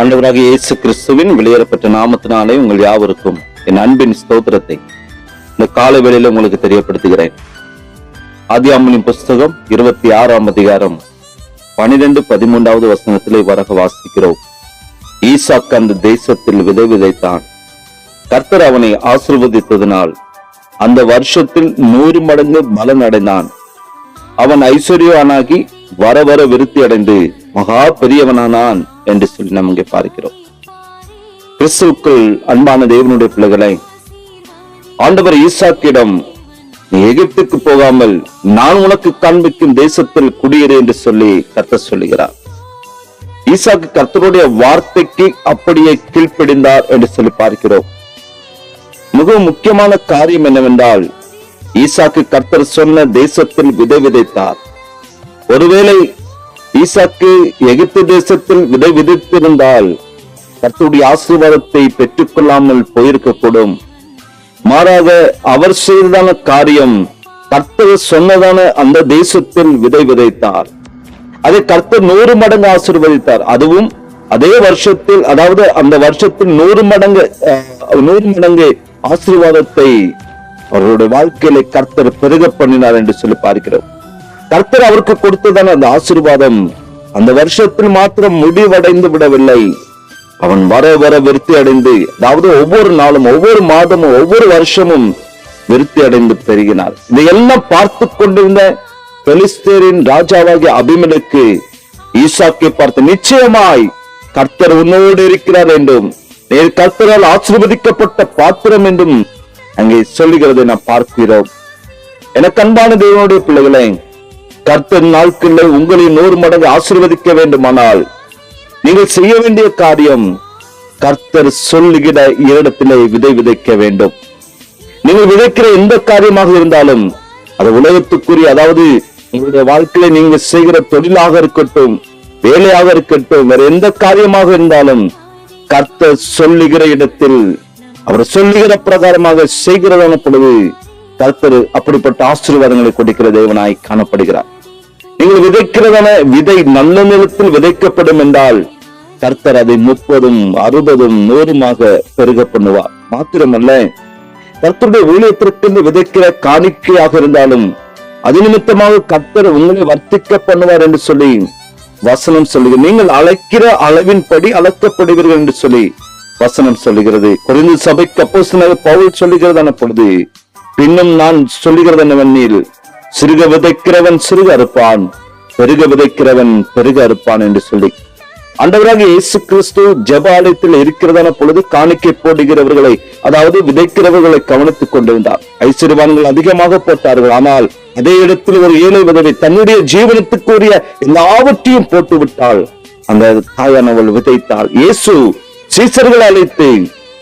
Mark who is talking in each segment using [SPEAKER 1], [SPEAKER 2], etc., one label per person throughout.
[SPEAKER 1] ஆண்டவராக இயேசு கிறிஸ்துவின் வெளியேறப்பட்ட நாமத்தினாலே உங்கள் யாவருக்கும் என் அன்பின் ஸ்தோத்திரத்தை இந்த கால வேளையில உங்களுக்கு தெரியப்படுத்துகிறேன். ஆதியாமனின் புஸ்தகம் இருபத்தி ஆறாம் அதிகாரம் பனிரெண்டு பதிமூன்றாவது வசனத்திலே வரக வாசிக்கிறோம். ஈசாக்கு அந்த தேசத்தில் விதை விதைத்தான். கர்த்தர் அவனை ஆசிர்வதித்ததினால் அந்த வருஷத்தில் நூறு மடங்கு பலன் அடைந்தான். அவன் ஐஸ்வர்யவானாகி வர வர விருத்தி அடைந்து மகா பெரியவனானான். என்று சொல்லி நாம் இங்கே பார்க்கிறோம். கிறிஸ்துவுக்குள் அன்பான தேவனுடைய பிள்ளைகளை ஆண்டவர் ஈசாக்கிடம் நீ எகிப்துக்கு போகாமல் நான் உனக்கு காண்பிக்கும் தேசத்தில் குடியிரு என்று சொல்லி கத்த சொல்லுகிறார். ஈசாக்கு கர்த்தருடைய வார்த்தைக்கு அப்படியே கீழ்ப்படிந்தார் என்று சொல்லி பார்க்கிறோம். மிகவும் முக்கியமான காரியம் என்னவென்றால் ஈசாக்கு கர்த்தர் சொன்ன தேசத்தில் விதை விதைத்தார். ஒருவேளை ஈசாக்கு எகிப்து தேசத்தில் விதை விதைத்திருந்தால் கர்த்தருடைய ஆசீர்வாதத்தை பெற்றுக்கொள்ளாமல் போயிருக்கக்கூடும். மாறாக அவர் செய்ததான காரியம் கர்த்தர் சொன்னதான அந்த தேசத்தில் விதை விதைத்தார். அதை கர்த்தர் நூறு மடங்கு ஆசீர்வதித்தார். அதுவும் அதே வருஷத்தில் அதாவது அந்த வருஷத்தில் நூறு மடங்கு அஹ், நூறு மடங்கு ஆசீர்வாதத்தை அவருடைய வாழ்க்கையில கர்த்தர் பெருக பண்ணினார் என்று சொல்லி பார்க்கிறோம். கர்த்தர் அவருக்கு கொடுத்ததான அந்த ஆசீர்வாதம் அந்த வருஷத்தில் மாத்திரம் முடிவடைந்து விடவில்லை. அவன் வர வர விருத்தி அடைந்து அதாவது ஒவ்வொரு நாளும் ஒவ்வொரு மாதமும் ஒவ்வொரு வருஷமும் விருத்தி அடைந்து பெருகினார். இதையெல்லாம் பார்த்து கொண்டிருந்த பெலிஸ்தேரின் ராஜாவாகிய அபிமனுக்கு ஈசாக்கை பார்த்து நிச்சயமாய் கர்த்தர் உன்னோடு இருக்கிறார் என்றும் நேர் கர்த்தரால் ஆசிர்வதிக்கப்பட்ட பாத்திரம் என்றும் அங்கே சொல்லுகிறதை நாம் பார்க்கிறோம். எனக்கு அன்பான தேவனுடைய பிள்ளைகளை கர்த்தர் நாட்களில் உங்களை நூறு மடங்கு ஆசிர்வதிக்க வேண்டுமானால் நீங்கள் செய்ய வேண்டிய காரியம் கர்த்தர் சொல்லுகிற இடத்திலே விதை விதைக்க வேண்டும். நீங்கள் விதைக்கிற எந்த காரியமாக இருந்தாலும் அது உலகத்துக்குரிய அதாவது உங்களுடைய வாழ்க்கையில நீங்க செய்கிற தொழிலாக இருக்கட்டும் வேலையாக இருக்கட்டும் வேற எந்த காரியமாக இருந்தாலும் கர்த்தர் சொல்லுகிற இடத்தில் அவர் சொல்லுகிற பிரகாரமாக செய்கிறதான பொழுது கர்த்தர் அப்படிப்பட்ட ஆசீர்வாதங்களை கொடுக்கிற தேவனாய் காணப்படுகிறார். நீங்கள் விதைக்கிறதன விதை நல்ல நிலத்தில் விதைக்கப்படும் என்றால் கர்த்தர் அதை முப்பதும் அறுபதும் நூறுமாக பெருக பண்ணுவார். மாத்திரமல்ல கர்த்தருடைய ஊழியத்திற்கு விதைக்கிற காணிக்கையாக இருந்தாலும் அது நிமித்தமாக கர்த்தர் உங்களை வர்த்திக்க பண்ணுவார் என்று சொல்லி வசனம் சொல்லுகிறது. நீங்கள் அழைக்கிற அளவின்படி அளக்கப்படுவீர்கள் என்று சொல்லி வசனம் சொல்லுகிறது. குறைந்த சபைக்கு அப்போ பவுல் சொல்லுகிறதான பொழுது பின்னும் நான் சொல்லுகிறது என்னவெனில் சிறுக விதைக்கிறவன் சிறுக அறுப்பான் பெருக விதைக்கிறவன் பெருக அறுப்பான் என்று சொல்லி. ஆண்டவராக இயேசு கிறிஸ்து ஜெப ஆலயத்தில் இருக்கிறதான பொழுது காணிக்கை போடுகிறவர்களை அதாவது விதைக்கிறவர்களை கவனித்துக் கொண்டிருந்தார். ஐஸ்வர்யவான்கள் அதிகமாக போட்டார்கள் ஆனால் அதே இடத்தில் ஒரு ஏழை விதவை தன்னுடைய ஜீவனத்துக்குரிய எல்லாவற்றையும் போட்டு விட்டாள். அந்த தாயானவள் விதைத்தாள் இயேசு சீசர்களை அழைத்து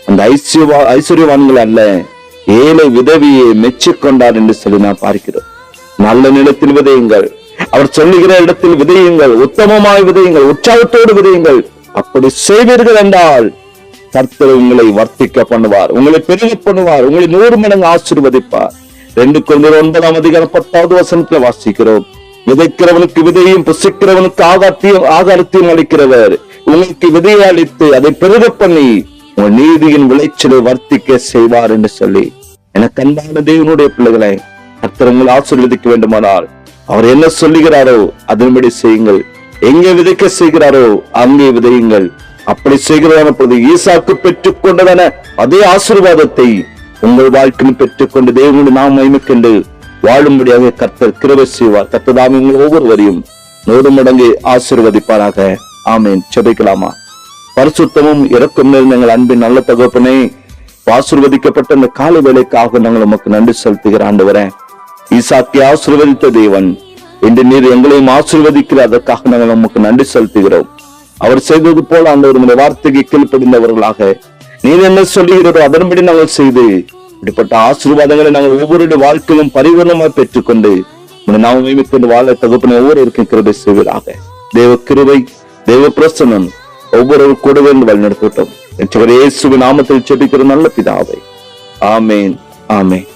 [SPEAKER 1] அந்த ஐஸ்வர்யவா ஐஸ்வர்யவான்கள் அல்ல ஏழை விதவியை மெச்சிக்கொண்டார் என்று சொல்லி நான் பார்க்கிறோம். நல்ல நிலத்தில் விதையுங்கள். அவர் சொல்லுகிற இடத்தில் விதையுங்கள். உத்தமமாய் விதையுங்கள். உற்சாகத்தோடு விதையுங்கள். அப்படி செய்வீர்கள் என்றால் கர்த்தர் உங்களை வர்த்திக்க பண்ணுவார். உங்களை பெருக பண்ணுவார். உங்களை நூறு மடங்கு ஆசீர்வதிப்பார். ரெண்டு கொண்டு ஒன்பதாம் அதிகாரம் பத்தாவது வசனத்துல வாசிக்கிறோம். விதைக்கிறவனுக்கு விதையும் புசிக்கிறவனுக்கு ஆகாத்தியம் ஆகாரத்தையும் அளிக்கிறவர். உங்களுக்கு விதையை அளித்து அதை பெருக பண்ணி உங்கள் நீதியின் விளைச்சலை வர்த்திக்க செய்வார் என்று சொல்லி. எனக்கு அன்பான தேவனுடைய பிள்ளைகளை கர்த்தர் உங்களை ஆசீர்வதிக்க வேண்டுமானால் அவர் என்ன சொல்லுகிறாரோ அதன்படி செய்யுங்கள். எங்கே விதைக்க செய்கிறாரோ அங்கே விதையுங்கள். அப்படி செய்கிறதான பொழுது ஈசாக்கு பெற்றுக் கொண்டதான அதே ஆசீர்வாதத்தை உங்கள் வாழ்க்கையில் பெற்றுக்கொண்டு தேவனுடைய நாம் மகிமைக்கொண்டு வாழும்படியாக கர்த்தர் கிருவை செய்வார். கர்த்ததாம் உங்கள் ஒவ்வொருவரையும் நூறு மடங்கு ஆசீர்வதிப்பாராக. ஆமேன். செபிக்கலாமா பரிசுத்தமும் இறக்கும் நிறைந்த எங்கள் அன்பின் நல்ல தகப்பனே ஆசிர்வதிக்கப்பட்ட இந்த காலை வேலைக்காக நாங்கள் உமக்கு நன்றி செலுத்துகிற ஆண்டவரே. ஈசாக்கை ஆசிர்வதித்த தேவன். இன்று நீர் எங்களையும் ஆசிர்வதிக்கிற அதற்காக நாங்கள் நமக்கு நன்றி செலுத்துகிறோம். அவர் செய்தது போல அந்த ஒரு வார்த்தைக்கு கீழ்ப்படிந்தவர்களாக. நீர் என்ன சொல்லுகிறதோ அதன்படி நாங்கள் செய்து இப்படிப்பட்ட ஆசீர்வாதங்களை நாங்கள் ஒவ்வொருடைய வாழ்க்கையிலும் பரிவர்ணமாய் பெற்றுக்கொண்டு நாம கொண்டு வாழ தகுப்பின ஒவ்வொருவருக்கும் கிருபை செய்வதாக தேவ கிருபை தேவ பிரசனம் ஒவ்வொரு கூடவே வழிநடத்தட்டும். என்று இயேசுவின் நாமத்தில் செபிக்கிற நல்ல பிதாவை. ஆமேன் ஆமேன்.